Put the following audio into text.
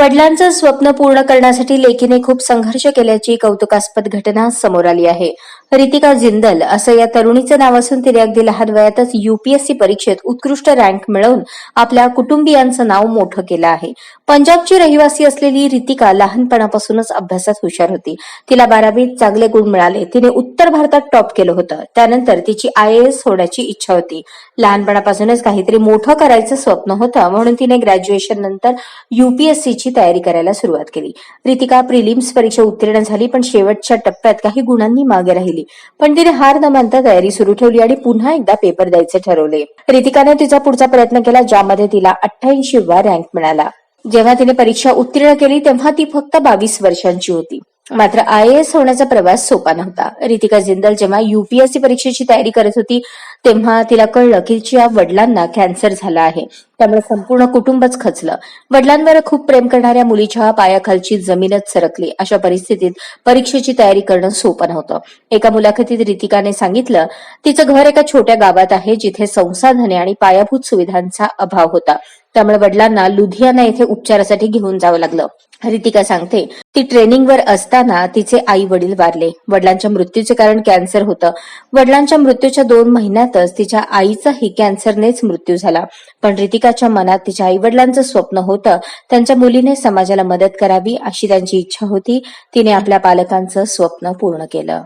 वडिलांचं स्वप्न पूर्ण करण्यासाठी लेखीने खूप संघर्ष केल्याची कौतुकास्पद घटना समोर आली आहे. रितिका जिंदल असं या तरुणीचं नाव असून तिने अगदी लहान वयातच युपीएससी परीक्षेत उत्कृष्ट रँक मिळवून आपल्या कुटुंबियांचं नाव मोठं केलं आहे. पंजाबची रहिवासी असलेली रितिका लहानपणापासूनच अभ्यासात हुशार होती. तिला बारावीत चांगले गुण मिळाले. तिने उत्तर भारतात टॉप केलं होतं. त्यानंतर तिची आय एस होण्याची इच्छा होती. लहानपणापासूनच काहीतरी मोठं करायचं स्वप्न होतं म्हणून तिने ग्रॅज्युएशन नंतर युपीएससीची तयारी करायला सुरुवात केली. रितिका प्रिलिम्स परीक्षा उत्तीर्ण झाली पण शेवटच्या टप्प्यात काही गुणांनी मागे राहिली. पण तिने हार न मानता तयारी सुरू ठेवली आणि पुन्हा एकदा पेपर द्यायचे ठरवले. रितिकाने तिचा पुढचा प्रयत्न केला ज्यामध्ये तिला अठ्ठ्याऐंशी वा रँक मिळाला. जेव्हा तिने परीक्षा उत्तीर्ण केली तेव्हा ती फक्त बावीस वर्षांची होती. मात्र आय एस होण्याचा प्रवास सोपा नव्हता. रितिका जिंदल जेव्हा युपीएससी परीक्षेची तयारी करत होती तेव्हा तिला कळलं की तिच्या वडिलांना कॅन्सर झाला आहे. त्यामुळे संपूर्ण कुटुंबच खचलं. वडिलांवर खूप प्रेम करणाऱ्या मुलीच्या पायाखालची जमीनच सरकली. अशा परिस्थितीत परीक्षेची तयारी करणं सोपं नव्हतं. एका मुलाखतीत रितिकाने सांगितलं तिचं घर एका छोट्या गावात आहे जिथे संसाधने आणि पायाभूत सुविधांचा अभाव होता. त्यामुळे वडिलांना लुधियाना येथे उपचारासाठी घेऊन जावं लागलं. रितिका सांगते ती ट्रेनिंगवर असताना तिचे आई वडील वारले. वडिलांच्या मृत्यूचे कारण कॅन्सर होतं. वडिलांच्या मृत्यूच्या दोन महिन्यात महिन्यातच तिच्या आईचाही कॅन्सरनेच मृत्यू झाला. पण रितिकाच्या मनात तिच्या आई वडिलांचं स्वप्न होतं. त्यांच्या मुलीने समाजाला मदत करावी अशी त्यांची इच्छा होती. तिने आपल्या पालकांचं स्वप्न पूर्ण केलं.